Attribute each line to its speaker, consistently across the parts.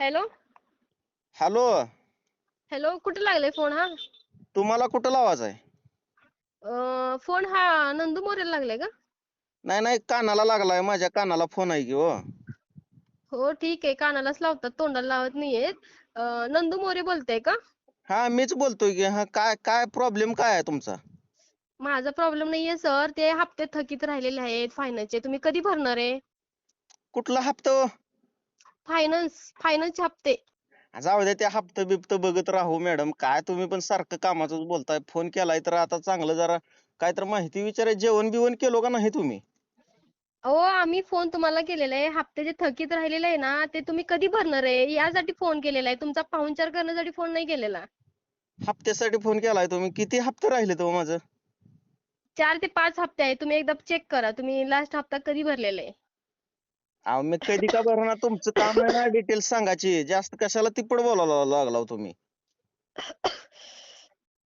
Speaker 1: Hello?
Speaker 2: Hello?
Speaker 1: Hello कुठे लागलाय phone हा?
Speaker 2: तुम्हाला कुठं लावायचं आहे?
Speaker 1: अं, फोन हा नंदू मोरेला लागलाय का?
Speaker 2: नाही नाही कानाला लागलाय माझ्या कानाला फोन आहे की हो.
Speaker 1: हो ठीक आहे कानालाच लावतात तोंडाला लावत नाहीयेत. अं, नंदू मोरे बोलताय का?
Speaker 2: हा मीच बोलतोय की हा काय काय प्रॉब्लेम काय आहे तुमचा?
Speaker 1: माझा प्रॉब्लेम नाहीये सर. ते हप्ते थकीत राहिलेले आहेत फायनान्सचे. तुम्ही कधी भरणार आहे?
Speaker 2: कुठला हप्ता हो?
Speaker 1: फायनान्स फायनान्सचे हप्ते.
Speaker 2: जाऊ दे त्या हप्ता बिप्त बघत राहू मॅडम काय तुम्ही पण सारखं कामाचंच बोलताय. फोन केलाय तर आता चांगलं जरा काय तर माहिती विचाराय जेवण बिवण केलो का नाही तुम्ही?
Speaker 1: अहो आम्ही फोन तुम्हाला केलेला आहे. हप्ते जे थकीत राहिलेले आहे ना ते तुम्ही कधी भरणार आहे? यासाठी फोन केलेला आहे. तुमचा पाहुणचार करण्यासाठी फोन नाही केलेला.
Speaker 2: हप्त्यासाठी फोन केलाय तुम्ही? किती हप्ते राहिले तो माझं?
Speaker 1: चार ते पाच हप्ते आहे. तुम्ही एकदा चेक करा. तुम्ही लास्ट हप्ता कधी भरलेला आहे?
Speaker 2: अहो मी कधी का भरणार तुमचं काम आहे ना डिटेल्स सांगायची. जास्त कशाला तिप्पट बोलायला लागला हो तुम्ही?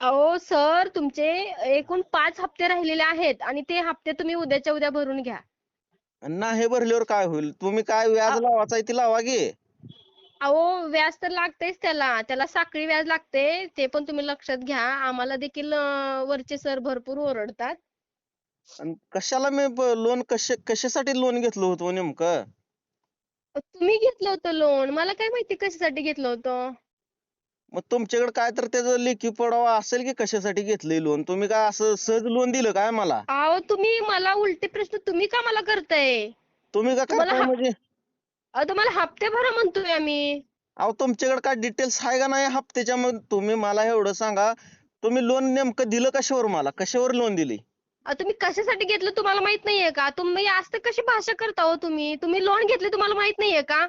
Speaker 1: अहो सर तुमचे एकूण पाच हप्ते राहिलेले आहेत आणि ते हप्ते तुम्ही उद्याच्या उद्या भरून घ्या.
Speaker 2: नाही भरल्यावर काय होईल? तुम्ही काय व्याज लावायचं आहे ती लावा की.
Speaker 1: अहो व्याज तर लागतेच त्याला. त्याला साखळी व्याज लागते ते पण तुम्ही लक्षात घ्या. आम्हाला देखील अं, वरचे सर भरपूर ओरडतात.
Speaker 2: आणि कशाला मी लोन कशा कशासाठी लोन घेतलं होतं हो नेमकं?
Speaker 1: तुम्ही घेतलं होतं लोन मला काय माहिती कशासाठी घेतलं होतं?
Speaker 2: मग तुमच्याकडे काय तर त्याचं लेखी पुरावा असेल की कशासाठी घेतलंय लोन तुम्ही काय असं सहज लोन दिलं काय मला?
Speaker 1: अहो तुम्ही मला उलटे प्रश्न तुम्ही का मला करताय?
Speaker 2: तुम्ही का
Speaker 1: तुम्हाला
Speaker 2: करताय
Speaker 1: हा-
Speaker 2: म्हणजे?
Speaker 1: अहो तुम्हाला हप्ते भरा म्हणतोय आम्ही.
Speaker 2: अहो तुमच्याकडे काय डिटेल्स आहे का नाही हप्त्याच्या मग? तुम्ही मला एवढं सांगा. तुम्ही लोन नेमकं दिलं कशावर मला? कशावर लोन दिली?
Speaker 1: तुम्ही कशासाठी घेतलं तुम्हाला माहीत नाहीये का? तुम्ही असं कशी भाषा करता हो तुम्ही? तुम्ही लोन घेतले तुम्हाला माहीत नाहीये का?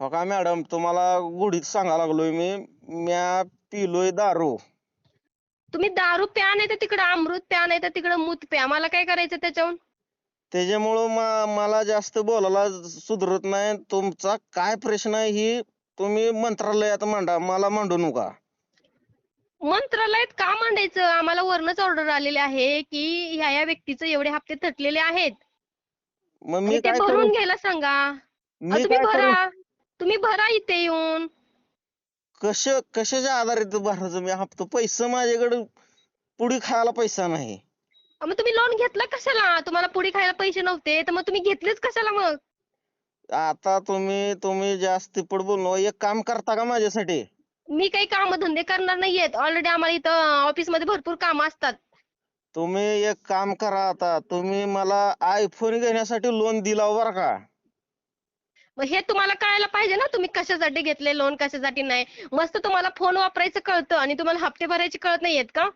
Speaker 2: हो का मॅडम तुम्हाला गुढीत सांगा लागलोय मी. म्या पिलोय दारू.
Speaker 1: तुम्ही दारू प्या नाही तर तिकडं अमृत प्या नाही तर तिकडं मूत प्या. मला काय करायचं त्याच्याहून
Speaker 2: त्याच्यामुळं म- मला जास्त बोलायला सुधरत नाही. तुमचा काय प्रश्न आहे ही तुम्ही मंत्रालयात मांडा. मला मांडू नका.
Speaker 1: मंत्रालयात का मांडायचं? आम्हाला वरनच ऑर्डर आलेली आहे की ह्या या व्यक्तीचे एवढे हप्ते थकलेले आहेत.
Speaker 2: मग
Speaker 1: आणि
Speaker 2: मी
Speaker 1: ते
Speaker 2: काय
Speaker 1: भरून
Speaker 2: करू
Speaker 1: घ्यायला सांगा. अहो,
Speaker 2: मी
Speaker 1: तुम्ही
Speaker 2: काय करू?
Speaker 1: भरा. तुम्ही भरा इथे येऊन.
Speaker 2: कश कशाच्या आधारे भरायचं मी हप्ता पैसे माझ्याकडे पुडी खायला पैसा नाही.
Speaker 1: अहो, मग तुम्ही लोन घेतला कशाला? तुम्हाला पुडी खायला पैसे नव्हते तर मग तुम्ही घेतलेच कशाला मग?
Speaker 2: आता तुम्ही तुम्ही जास्त तिप्पट बोललो एक काम करता का माझ्यासाठी?
Speaker 1: मी काही काम धंदे करणार नाहीयेत. ऑलरेडी आम्हाला इथं ऑफिसमध्ये भरपूर काम असतात.
Speaker 2: तुम्ही एक काम करा आता. तुम्ही मला आयफोन घेण्यासाठी लोन दिला बरं का.
Speaker 1: मग हे तुम्हाला कळायला पाहिजे ना तुम्ही कशासाठी घेतले लोन कशासाठी नाही. मस्त तुम्हाला फोन वापरायचं कळतं आणि तुम्हाला हप्ते भरायचे कळत नाहीयेत का?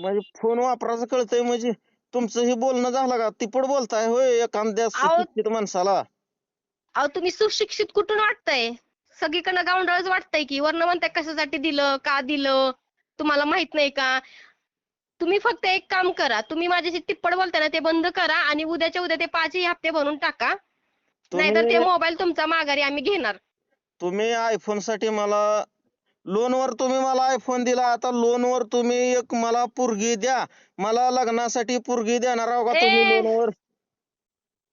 Speaker 2: म्हणजे फोन वापरायचं कळतंय म्हणजे तुमचं हे बोलणं झालं का? तिप्पट बोलताय होय एखाद्या. सुशिक्षित माणसाला.
Speaker 1: अहो तुम्ही सुशिक्षित कुठून वाटताय? सगळीकडनं गावंढळच वाटतंय की वरनं म्हणताय कशासाठी दिलं का दिलं तुम्हाला माहीत नाही का? तुम्ही फक्त एक काम करा तुम्ही माझ्याशी तिप्पट बोलताय ना ते बंद करा आणि उद्याच्या उद्या ते पाचही हप्ते भरून टाका. नाहीतर ते
Speaker 2: तुम्ही
Speaker 1: मोबाईल तुमचा माघारी आम्ही घेणार.
Speaker 2: तुम्ही आयफोनसाठी मला लोन वर तुम्ही मला आयफोन दिला आता लोन वर तुम्ही एक मला पुरगी द्या. मला लग्नासाठी पुरगी देणार आहो का तुम्ही
Speaker 1: ए!
Speaker 2: लोन वर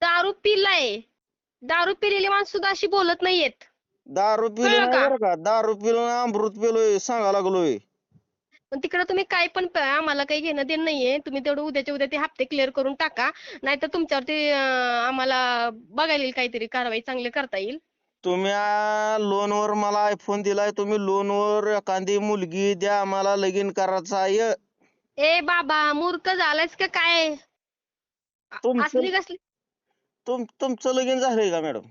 Speaker 1: दारू पिलाय. दारू पिलेली माणसं सुद्धा अशी बोलत नाहीयेत.
Speaker 2: दारू पिली
Speaker 1: कळलं
Speaker 2: नाही
Speaker 1: का?
Speaker 2: बरं का? दारू पिलो अमृत पिलोय सांगा लागलोय.
Speaker 1: पण तिकडे तुम्ही काय पण प्या आम्हाला काही घेणं देणं नाहीये. तुम्ही तेवढं उद्याच्या उद्या ते हप्ते क्लिअर करून टाका. नाहीतर तुमच्यावरती अं, आम्हाला बघायला येईल काहीतरी कारवाई चांगली करता येईल.
Speaker 2: तुम्ही लोन वर मला आयफोन दिलाय तुम्ही लोन वर एखादी मुलगी द्या मला लगीन करायचं आहे.
Speaker 1: ए बाबा मूर्ख झालायस का काय?
Speaker 2: तुमचं-
Speaker 1: असली कसली?
Speaker 2: तुम तुमचं लगीन झालंय का मॅडम?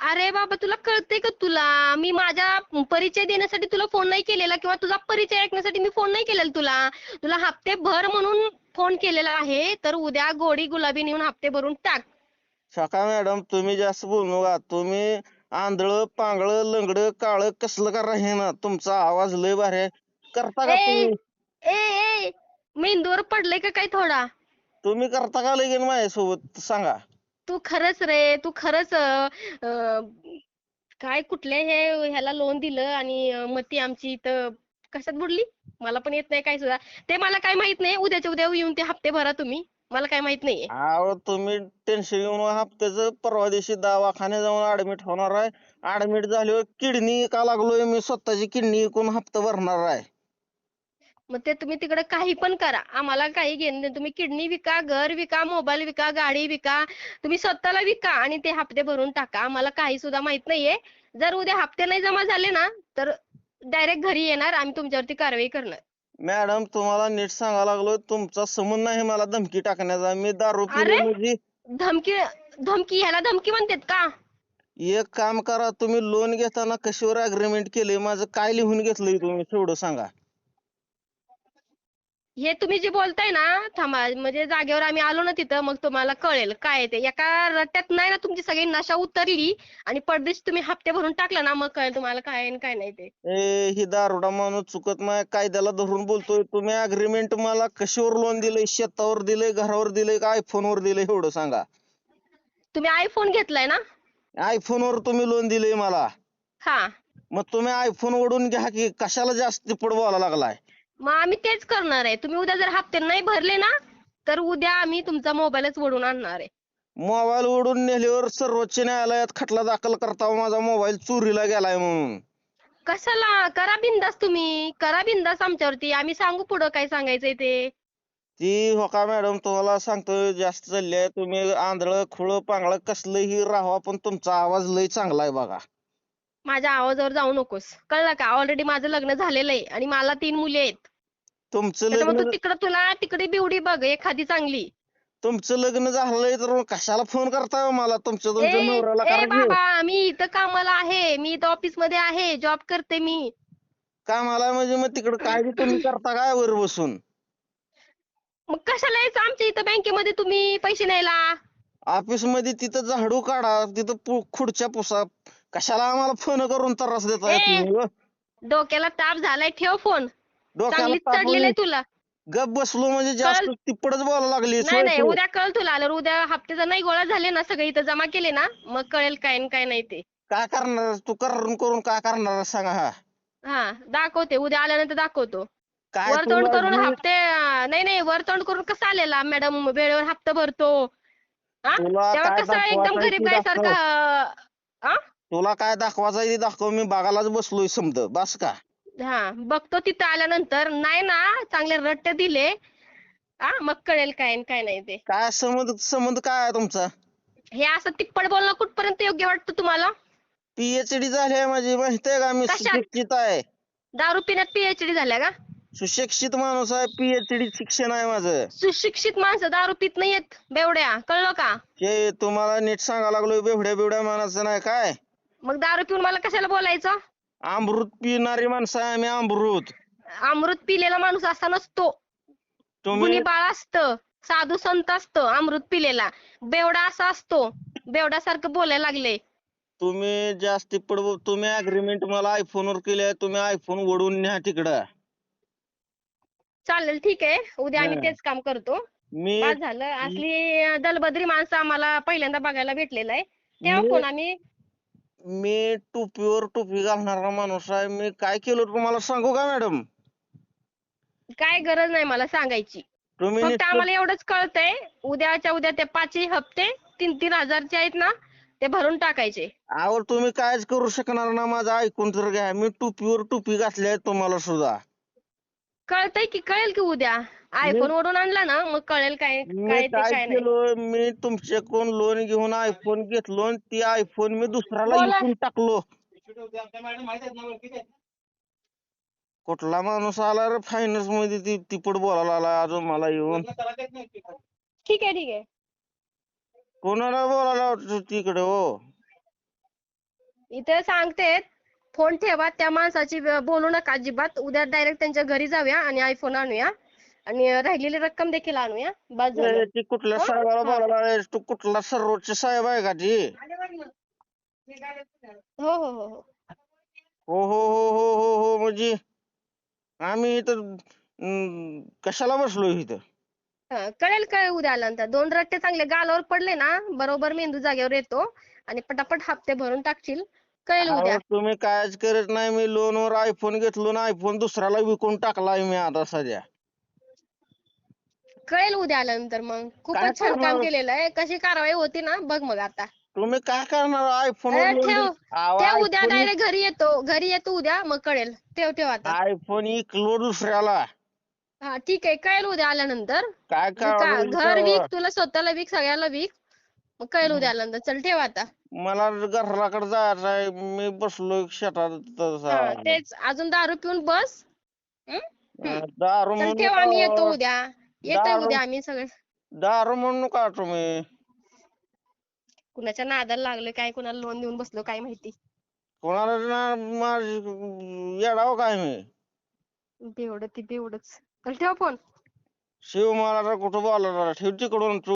Speaker 1: अरे बाबा तुला कळतंय का तुला? मी माझा परिचय देण्यासाठी तुला फोन नाही केलेला किंवा तुझा परिचय ऐकण्यासाठी मी फोन नाही केलेला तुला? तुला हप्ते भर म्हणून फोन केलेला आहे तर उद्या गोडी गुलाबी नेऊन हप्ते भरून टाक.
Speaker 2: शाखा मॅडम तुम्ही जास्त बोलू नका. तुम्ही आंधळ पांगळ लंगड काळ कसलं करा हे ना? तुमचा आवाज लय भारी आहे. करता का
Speaker 1: ए
Speaker 2: तुम्ही?
Speaker 1: ए ए मेंदूवर पडलंय का काय थोडा?
Speaker 2: तुम्ही करता का लगीन माझ्यासोबत? सांगा.
Speaker 1: तू खरंच रे तू खरंच अं, काय कुठल्या हे ह्याला लोन दिलं आणि मती आमची इथं कशात बुडली? मला पण येत नाही काय सुद्धा. ते मला काय माहीत नाही उद्याच्या उद्या येऊन ते हप्ते भरा तुम्ही. मला काय माहीत नाहीये.
Speaker 2: अहो तुम्ही टेन्शन घेऊन हप्त्याचं परवा दिवशी दवाखान्यात जाऊन ऍडमिट होणार आहे. ऍडमिट झाल्यावर किडनी का लागलोय? मी स्वतःची किडनी विकून हप्ता भरणार आहे.
Speaker 1: मग ते तुम्ही तिकडे काही पण करा. आम्हाला काही घेणं नाही. तुम्ही किडनी विका घर विका मोबाईल विका गाडी विका तुम्ही स्वतःला विका आणि ते हप्ते भरून टाका. आम्हाला काही सुद्धा माहीत नाहीये. जर उद्या हप्ते नाही जमा झाले ना तर डायरेक्ट घरी येणार. आम्ही तुमच्यावरती कारवाई करणार.
Speaker 2: मॅडम तुम्हाला नीट सांगायला लागलोय तुमचा संबंध नाही मला धमकी टाकण्याचा. मी दारू पिलो
Speaker 1: अरे?
Speaker 2: म्हणजे
Speaker 1: धमकी धमकी ह्याला धमकी म्हणतात का?
Speaker 2: एक काम करा तुम्ही लोन घेताना कशावर अग्रीमेंट केले माझं काय लिहून घेतलंय तुम्ही? तेवढं सांगा.
Speaker 1: हे तुम्ही जे बोलताय ना थांबा म्हणजे जागेवर आम्ही आलो ना तिथं मग तुम्हाला कळेल काय ते. एका रट्ट्यात नाही ना तुमची सगळी नशा उतरली आणि परदेशी तुम्ही हप्ते भरून टाकला ना मग कळेल तुम्हाला काय आहे आणि काय नाही ते.
Speaker 2: ए ही दारुडा माणूस चुकत नाही कायद्याला धरून बोलतोय. तुम्ही अग्रीमेंट मला कशावर लोन दिलंय शेतावर दिलंय घरावर दिलंय का आयफोनवर दिलंय एवढं सांगा.
Speaker 1: तुम्ही आयफोन घेतलाय ना?
Speaker 2: आयफोनवर तुम्ही लोन दिलंय मला.
Speaker 1: हा.
Speaker 2: मग तुम्ही आयफोन ओढून घ्या की कशाला जास्त तिप्पट बोलायला लागलाय?
Speaker 1: मग आम्ही तेच करणार आहे. तुम्ही उद्या जर हप्ते नाही भरले ना तर उद्या आम्ही तुमचा मोबाईलच वळून आणणार आहे.
Speaker 2: मोबाईल ओढून नेल्यावर सर्वोच्च न्यायालयात खटला दाखल करता माझा मोबाईल चोरीला गेलाय म्हणून.
Speaker 1: कशाला? करा बिंदास तुम्ही. करा बिंदास आमच्यावरती. आम्ही सांगू पुढं काय सांगायचंय ते.
Speaker 2: ती हो का मॅडम तुम्हाला सांगतोय जास्त चालली तुम्ही आंधळ खुळ पांगळ कसलंही राहावा पण तुमचा आवाज लय चांगला आहे बघा.
Speaker 1: माझ्या आवाजावर जाऊ नकोस. कळलं का? ऑलरेडी माझं लग्न झालेलं आहे आणि मला तीन मुली आहेत.
Speaker 2: तुमचं
Speaker 1: त्याच्यामुळे तू
Speaker 2: लग्न
Speaker 1: तिकडं तुला तिकडे बिवडी बघ एखादी चांगली.
Speaker 2: तुमचं लग्न झालंय तर मग कशाला फोन करताय हो मला? तुमच्या तुमच्या
Speaker 1: ए
Speaker 2: नवऱ्याला
Speaker 1: ए
Speaker 2: करा की.
Speaker 1: बाबा मी इथं कामाला आहे. मी इथं ऑफिसमध्ये आहे. जॉब करते मी.
Speaker 2: कामाला म्हणजे मग तिकडं काय बी तुम्ही करता काय वर बसून?
Speaker 1: मग कशाला यायचं? आमच्या इथं बँकेमध्ये तुम्ही पैसे न्यायला.
Speaker 2: ऑफिसमध्ये तिथं झाडू काढा तिथं पु- खुर्च्या पुसा कशाला आम्हाला फोन करून त्रास देताय
Speaker 1: ए,
Speaker 2: तुम्ही व?
Speaker 1: डोक्याला ताप झालाय ठेव फोन चांगलीच
Speaker 2: ताप
Speaker 1: चढलेला आहे
Speaker 2: म्हणजे
Speaker 1: तुला.
Speaker 2: गप बसलो म्हणजे जास्त
Speaker 1: कळ-
Speaker 2: तिप्पटच बोलायला लागली
Speaker 1: नाही नाही
Speaker 2: सोय-
Speaker 1: उद्या कळ तुला आल्यावर उद्या हप्ते जर नाही गोळा झाले ना सगळे इथं जमा केले ना मग कळेल काय आणि काय नाही ते.
Speaker 2: काय करणार तू करून करून काय करणार सांगा हा.
Speaker 1: हा दाखवते उद्या आल्यानंतर दाखवतो.
Speaker 2: काय
Speaker 1: वरतोंड
Speaker 2: तुला
Speaker 1: करून
Speaker 2: मी-
Speaker 1: हप्ते अं, नाही नाही वरतोंड करून कसं आलेला मॅडम वेळेवर हप्ता भरतो. हा?
Speaker 2: तुला
Speaker 1: तेव्हा
Speaker 2: काय
Speaker 1: कसं एकदम गरीब
Speaker 2: ते
Speaker 1: गायसारखं
Speaker 2: दाखव. तुला काय दाखवायचं आहे ते दाखव मी बघायलाच बसलोय समज बस का?
Speaker 1: हा बघतो तिथं आल्यानंतर. नाही ना चांगले रट्टे दिले. हा मग कळेल काय आणि काय नाही ते.
Speaker 2: काय संबंध संबंध काय आहे तुमचा?
Speaker 1: हे असं तिप्पट बोलणं कुठपर्यंत योग्य वाटतं तुम्हाला?
Speaker 2: पीएचडी झाली आहे माझी माहिती आहे का मी?
Speaker 1: कशात?
Speaker 2: सुशिक्षित आहे.
Speaker 1: दारू पिण्यात पीएचडी झाल्या का?
Speaker 2: सुशिक्षित माणूस आहे पीएचडी शिक्षण आहे माझं.
Speaker 1: सुशिक्षित माणसं दारू पित नाहीयेत बेवड्या. कळलं का?
Speaker 2: हे तुम्हाला नीट सांगा लागलोय बेवड्या बेवड्या माणसं नाही काय?
Speaker 1: मग दारू पिऊन मला कशाला बोलायचं?
Speaker 2: अमृत पिणारी माणसं आहे आम्ही अमृत.
Speaker 1: अमृत पिलेला माणूस असा नसतो
Speaker 2: तुम्ही?
Speaker 1: गुणी बाळ असतं साधू संत असतं अमृत पिलेला. बेवडा असा असतो बेवड्यासारखं बोलायला लागले.
Speaker 2: तुम्ही जास्ती पडव तुम्ही अग्रीमेंट मला आयफोन वर केली आहे तुम्ही आयफोन ओढून न्या तिकडं.
Speaker 1: चालेल ठीक आहे. उद्या आम्ही. तेच काम करतो.
Speaker 2: मी
Speaker 1: बाद झालं असली दलबद्री माणसं आम्हाला पहिल्यांदा बघायला भेटलेलं आहे. तेव्हा
Speaker 2: मी-
Speaker 1: फोन आम्ही
Speaker 2: मी टोपीवर टोपी घालणारा माणूस आहे. मी काय केलं तुम्हाला सांगू का मॅडम?
Speaker 1: काय गरज नाही मला सांगायची.
Speaker 2: तुम्ही
Speaker 1: फक्त
Speaker 2: नुसतं-
Speaker 1: आम्हाला एवढंच कळतंय उद्याच्या उद्या ते पाचही हप्ते तीन तीन हजारचे आहेत ना ते भरून टाकायचे.
Speaker 2: अहो तुम्ही कायच करू शकणार ना माझं ऐकून तर घ्या. मी टोपीवर टोपी घातली आहे तुम्हाला सुद्धा.
Speaker 1: कळतंय की कळेल की उद्या? आयफोन ओढून आणला ना मग कळेल काय
Speaker 2: मी
Speaker 1: काय ते
Speaker 2: काय
Speaker 1: काय नाही.
Speaker 2: केलं मी तुमच्याकडून लोन घेऊन आयफोन घेतलो आणि ती आयफोन मी दुसऱ्याला
Speaker 1: बोला.
Speaker 2: विकून टाकलो. कुठला माणूस आला रे फायनान्समध्ये? ती तिपट बोलायला आला अजून मला येऊन.
Speaker 1: ठीक आहे ठीक आहे.
Speaker 2: कोणाला बोलायला वाटतं तिकडे हो?
Speaker 1: इथे सांगते फोन ठेवा त्या माणसाची ब- बोलू नका अजिबात. उद्या डायरेक्ट त्यांच्या घरी जाऊया आणि आयफोन आणूया. आणि राहिलेली रक्कम देखील आणूया.
Speaker 2: ती कुठल्या? साहेबाला
Speaker 1: हा.
Speaker 2: बोलायला? तू कुठला सर्वोच्च साहेब आहे का ती?
Speaker 1: हो हो हो हो.
Speaker 2: हो हो हो हो हो हो म्हणजे आम्ही इथं अं, कशाला बसलो इथं?
Speaker 1: हा, कळेल काय उद्या आल्यानंतर. दोन रट्टे चांगले गालावर पडले ना बरोबर मेंदू जागेवर येतो आणि पटापट हप्ते भरून टाकशील. कळेल उद्या.
Speaker 2: अहो, तुम्ही कायच करत नाही मी लोन वर आयफोन घेतलो ना आयफोन दुसऱ्याला विकून टाकलाय मी आता सध्या.
Speaker 1: कळेल उद्या आल्यानंतर मग.
Speaker 2: काय
Speaker 1: खूपच छान काम
Speaker 2: करणार?
Speaker 1: केलेलं आहे. कशी कारवाई होती ना? बघ मग आता.
Speaker 2: तुम्ही काय करणार? आयफोन
Speaker 1: अरे ठेव. ठेव उद्या डायरेक्ट घरी येतो. घरी येतो उद्या मग कळेल. ठेव ठेव आता.
Speaker 2: आयफोन इकलो दुसऱ्याला.
Speaker 1: हा ठीक आहे. कळेल उद्या आल्यानंतर.
Speaker 2: काय
Speaker 1: तू का-
Speaker 2: काय
Speaker 1: घर विक तुला स्वतःला विक सगळ्याला विक. मग कळेल उद्या आल्यानंतर. चल ठेव आता.
Speaker 2: मला घराकडे जायचं आहे. मी बसलोय शेतात. तसा.
Speaker 1: हा तेच. अजून दारू पिऊन बस. हं? हं.
Speaker 2: दारू
Speaker 1: चल
Speaker 2: म्हणू
Speaker 1: ठेव आम्ही येतो उद्या. येतोय
Speaker 2: दारू-
Speaker 1: उद्या आम्ही सगळे.
Speaker 2: दारू म्हणू नका तुम्ही
Speaker 1: कुणाच्या नादाला लागलोय काय कुणाला लोन देऊन बसलो काय माहिती.
Speaker 2: कोणाला ना माझी येडाव काय मी?
Speaker 1: बेवडं ती बेवडच. चल ठेव फोन.
Speaker 2: शिव मला कुठं बोलायला ठेव तिकडून. तू